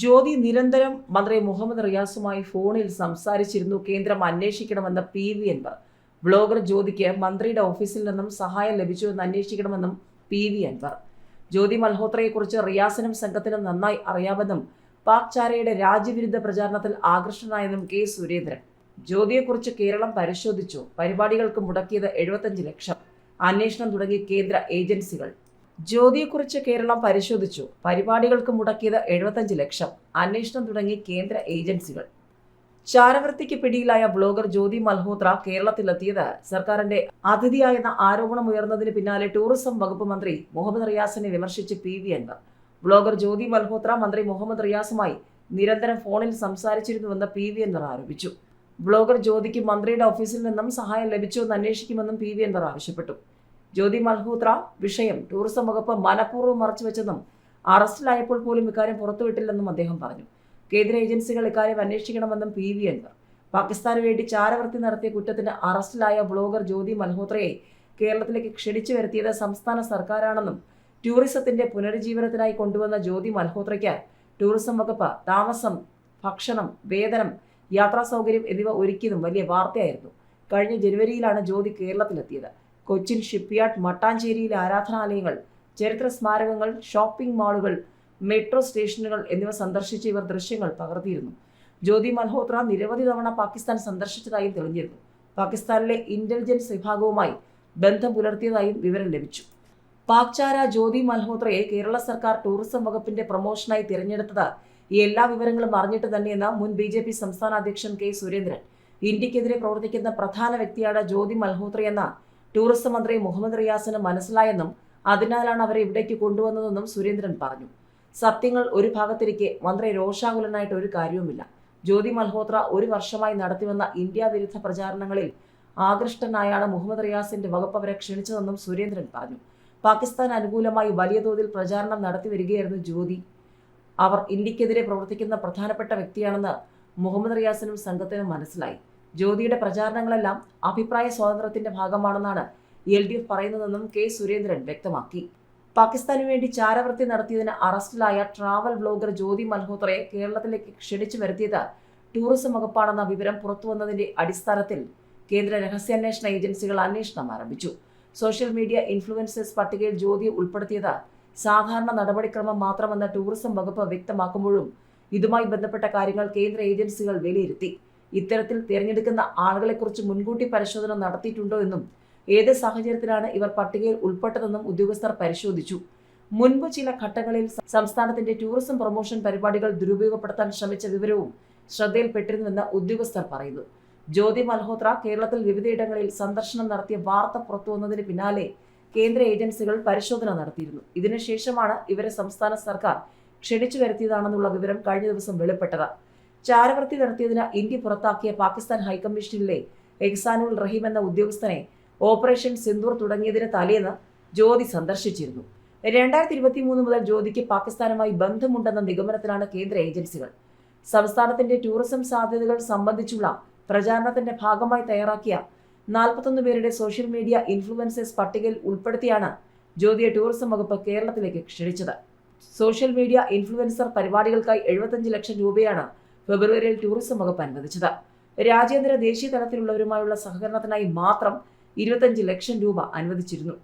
ജ്യോതി നിരന്തരം മന്ത്രി മുഹമ്മദ് റിയാസുമായി ഫോണിൽ സംസാരിച്ചിരുന്നു. കേന്ദ്രം അന്വേഷിക്കണമെന്ന് പി വി അൻവർ. ബ്ലോഗർ ജ്യോതിക്ക് മന്ത്രിയുടെ ഓഫീസിൽ നിന്നും സഹായം ലഭിച്ചുവെന്ന് അന്വേഷിക്കണമെന്നും പി വി അൻവർ. ജ്യോതി മൽഹോത്രയെക്കുറിച്ച് റിയാസിനും സംഘത്തിനും നന്നായി അറിയാമെന്നും പാക് ചാരയുടെ രാജ്യവിരുദ്ധ പ്രചാരണത്തിൽ ആകർഷണനായെന്നും കെ സുരേന്ദ്രൻ. ജ്യോതിയെക്കുറിച്ച് കേരളം പരിശോധിച്ചു. പരിപാടികൾക്ക് മുടക്കിയത് എഴുപത്തഞ്ച് ലക്ഷം. അന്വേഷണം തുടങ്ങി കേന്ദ്ര ഏജൻസികൾ. ജ്യോതിയെക്കുറിച്ച് കേരളം പരിശോധിച്ചു. പരിപാടികൾക്ക് മുടക്കിയത് എഴുപത്തഞ്ച് ലക്ഷം. അന്വേഷണം തുടങ്ങി കേന്ദ്ര ഏജൻസികൾ. ചാരവൃത്തിക്ക് പിടിയിലായ ബ്ലോഗർ ജ്യോതി മൽഹോത്ര കേരളത്തിലെത്തിയത് സർക്കാരിന്റെ അതിഥിയായെന്ന ആരോപണം ഉയർന്നതിന് പിന്നാലെ ടൂറിസം വകുപ്പ് മന്ത്രി മുഹമ്മദ് റിയാസിനെ വിമർശിച്ച് P V Anwar. Blogger Jyoti Malhotra മന്ത്രി മുഹമ്മദ് റിയാസുമായി നിരന്തരം ഫോണിൽ സംസാരിച്ചിരുന്നുവെന്ന് പി വി അൻവർ ആരോപിച്ചു. ബ്ലോഗർ ജ്യോതിക്ക് മന്ത്രിയുടെ ഓഫീസിൽ നിന്നും സഹായം ലഭിച്ചുവെന്ന് അന്വേഷിക്കുമെന്നും പി വി അൻവർ ആവശ്യപ്പെട്ടു. ജ്യോതി മൽഹോത്ര വിഷയം ടൂറിസം വകുപ്പ് മനഃപൂർവം മറച്ചുവെച്ചെന്നും അറസ്റ്റിലായപ്പോൾ പോലും ഇക്കാര്യം പുറത്തുവിട്ടില്ലെന്നും അദ്ദേഹം പറഞ്ഞു. കേന്ദ്ര ഏജൻസികൾ ഇക്കാര്യം അന്വേഷിക്കണമെന്നും പി വി അൻവർ. പാകിസ്ഥാന് വേണ്ടി ചാരവൃത്തി നടത്തിയ കുറ്റത്തിന് അറസ്റ്റിലായ ബ്ലോഗർ ജ്യോതി മൽഹോത്രയെ കേരളത്തിലേക്ക് ക്ഷണിച്ചു വരുത്തിയത് സംസ്ഥാന സർക്കാരാണെന്നും ടൂറിസത്തിന്റെ പുനരുജ്ജീവനത്തിനായി കൊണ്ടുവന്ന ജ്യോതി മൽഹോത്രയ്ക്ക് ടൂറിസം വകുപ്പ് താമസം ഭക്ഷണം വേതനം യാത്രാ സൗകര്യം എന്നിവ ഒരുക്കിയതും വലിയ വാർത്തയായിരുന്നു. കഴിഞ്ഞ ജനുവരിയിലാണ് ജ്യോതി കേരളത്തിലെത്തിയത്. കൊച്ചിൻ ഷിപ്പ്യാർഡ് മട്ടാഞ്ചേരിയിലെ ആരാധനാലയങ്ങൾ ചരിത്ര സ്മാരകങ്ങൾ ഷോപ്പിംഗ് മാളുകൾ മെട്രോ സ്റ്റേഷനുകൾ എന്നിവ സന്ദർശിച്ച് ഇവർ ദൃശ്യങ്ങൾ പകർത്തിയിരുന്നു. ജ്യോതി മൽഹോത്ര നിരവധി തവണ പാകിസ്ഥാൻ സന്ദർശിച്ചതായും തെളിഞ്ഞിരുന്നു. പാകിസ്ഥാനിലെ ഇന്റലിജൻസ് വിഭാഗവുമായി ബന്ധം പുലർത്തിയതായും വിവരം ലഭിച്ചു. പാക്ചാര ജ്യോതി മൽഹോത്രയെ കേരള സർക്കാർ ടൂറിസം വകുപ്പിന്റെ പ്രൊമോഷനായി തിരഞ്ഞെടുത്തത് ഈ എല്ലാ വിവരങ്ങളും അറിഞ്ഞിട്ട് തന്നെയെന്ന് മുൻ ബി ജെ പി സംസ്ഥാന അധ്യക്ഷൻ കെ സുരേന്ദ്രൻ. ഇന്ത്യക്കെതിരെ പ്രവർത്തിക്കുന്ന പ്രധാന വ്യക്തിയാണ് ജ്യോതി മൽഹോത്രയെന്ന ടൂറിസം മന്ത്രി മുഹമ്മദ് റിയാസിന് മനസ്സിലായെന്നും അതിനാലാണ് അവരെ ഇവിടേക്ക് കൊണ്ടുവന്നതെന്നും സുരേന്ദ്രൻ പറഞ്ഞു. സത്യങ്ങൾ ഒരു ഭാഗത്തിരിക്കെ മന്ത്രി രോഷാകുലനായിട്ട് ഒരു കാര്യവുമില്ല. ജ്യോതി മൽഹോത്ര ഒരു വർഷമായി നടത്തിവന്ന ഇന്ത്യ വിരുദ്ധ പ്രചാരണങ്ങളിൽ ആകൃഷ്ടനായാണ് മുഹമ്മദ് റിയാസിന്റെ വകുപ്പ് അവരെ ക്ഷണിച്ചതെന്നും സുരേന്ദ്രൻ പറഞ്ഞു. പാകിസ്ഥാൻ അനുകൂലമായി വലിയ തോതിൽ പ്രചാരണം നടത്തി വരികയായിരുന്നു ജ്യോതി. അവർ ഇന്ത്യക്കെതിരെ പ്രവർത്തിക്കുന്ന പ്രധാനപ്പെട്ട വ്യക്തിയാണെന്ന് മുഹമ്മദ് റിയാസിനും സംഘത്തിനും മനസ്സിലായി. ജ്യോതിയുടെ പ്രചാരണങ്ങളെല്ലാം അഭിപ്രായ സ്വാതന്ത്ര്യത്തിന്റെ ഭാഗമാണെന്നാണ് എൽ ഡി എഫ് പറയുന്നതെന്നും കെ സുരേന്ദ്രൻ വ്യക്തമാക്കി. പാകിസ്ഥാനു വേണ്ടി ചാരവൃത്തി നടത്തിയതിന് അറസ്റ്റിലായ ട്രാവൽ ബ്ലോഗർ ജ്യോതി മൽഹോത്രയെ കേരളത്തിലേക്ക് ക്ഷണിച്ചു വരുത്തിയത് ടൂറിസം വകുപ്പാണെന്ന വിവരം പുറത്തുവന്നതിന്റെ അടിസ്ഥാനത്തിൽ കേന്ദ്ര രഹസ്യാന്വേഷണ ഏജൻസികൾ അന്വേഷണം ആരംഭിച്ചു. സോഷ്യൽ മീഡിയ ഇൻഫ്ലുവൻസേഴ്സ് പട്ടികയിൽ ജ്യോതി ഉൾപ്പെടുത്തിയത് സാധാരണ നടപടിക്രമം മാത്രമെന്ന് ടൂറിസം വകുപ്പ് വ്യക്തമാക്കുമ്പോഴും ഇതുമായി ബന്ധപ്പെട്ട കാര്യങ്ങൾ കേന്ദ്ര ഏജൻസികൾ വിലയിരുത്തി. ഇത്തരത്തിൽ തിരഞ്ഞെടുക്കുന്ന ആളുകളെക്കുറിച്ച് മുൻകൂട്ടി പരിശോധന നടത്തിയിട്ടുണ്ടോ എന്നും ഏത് സാഹചര്യത്തിലാണ് ഇവർ പട്ടികയിൽ ഉൾപ്പെട്ടതെന്നും ഉദ്യോഗസ്ഥർ പരിശോധിച്ചു. മുൻപ് ചില ഘട്ടങ്ങളിൽ സംസ്ഥാനത്തിന്റെ ടൂറിസം പ്രൊമോഷൻ പരിപാടികൾ ദുരുപയോഗപ്പെടുത്താൻ ശ്രമിച്ച വിവരവും ശ്രദ്ധയിൽപ്പെട്ടിരുന്നുവെന്ന് ഉദ്യോഗസ്ഥർ പറയുന്നു. ജ്യോതി മൽഹോത്ര കേരളത്തിൽ വിവിധയിടങ്ങളിൽ സന്ദർശനം നടത്തിയ വാർത്ത പുറത്തുവന്നതിന് പിന്നാലെ കേന്ദ്ര ഏജൻസികൾ പരിശോധന നടത്തിയിരുന്നു. ഇതിനുശേഷമാണ് ഇവരെ സംസ്ഥാന സർക്കാർ ക്ഷണിച്ചു വരുത്തിയതാണെന്നുള്ള വിവരം കഴിഞ്ഞ ദിവസം വെളിപ്പെട്ടത്. ചാരവൃത്തി നടത്തിയതിന് ഇന്ത്യ പുറത്താക്കിയ പാകിസ്ഥാൻ ഹൈക്കമ്മീഷനിലെ എഹ്സാനുൽ റഹീം എന്ന ഉദ്യോഗസ്ഥനെ ഓപ്പറേഷൻ സിന്ദൂർ തുടങ്ങിയതിന് തലേന്ന് ജ്യോതി സന്ദർശിച്ചിരുന്നു. രണ്ടായിരത്തി ഇരുപത്തി മൂന്ന് മുതൽ ജ്യോതിക്ക് പാകിസ്ഥാനുമായി ബന്ധമുണ്ടെന്ന നിഗമനത്തിലാണ് കേന്ദ്ര ഏജൻസികൾ. സംസ്ഥാനത്തിന്റെ ടൂറിസം സാധ്യതകൾ സംബന്ധിച്ചുള്ള പ്രചാരണത്തിന്റെ ഭാഗമായി തയ്യാറാക്കിയ നാൽപ്പത്തൊന്ന് പേരുടെ സോഷ്യൽ മീഡിയ ഇൻഫ്ലുവൻസേഴ്സ് പട്ടികയിൽ ഉൾപ്പെടുത്തിയാണ് ജ്യോതിയെ ടൂറിസം വകുപ്പ് കേരളത്തിലേക്ക് ക്ഷണിച്ചത്. സോഷ്യൽ മീഡിയ ഇൻഫ്ലുവൻസർ പരിപാടികൾക്കായി എഴുപത്തഞ്ച് ലക്ഷം രൂപയാണ് ഫെബ്രുവരിയിൽ ടൂറിസം വകുപ്പ് അനുവദിച്ചത്. രാജ്യാന്തര ദേശീയ തലത്തിലുള്ളവരുമായുള്ള സഹകരണത്തിനായി മാത്രം ഇരുപത്തഞ്ച് ലക്ഷം രൂപ അനുവദിച്ചിരുന്നു.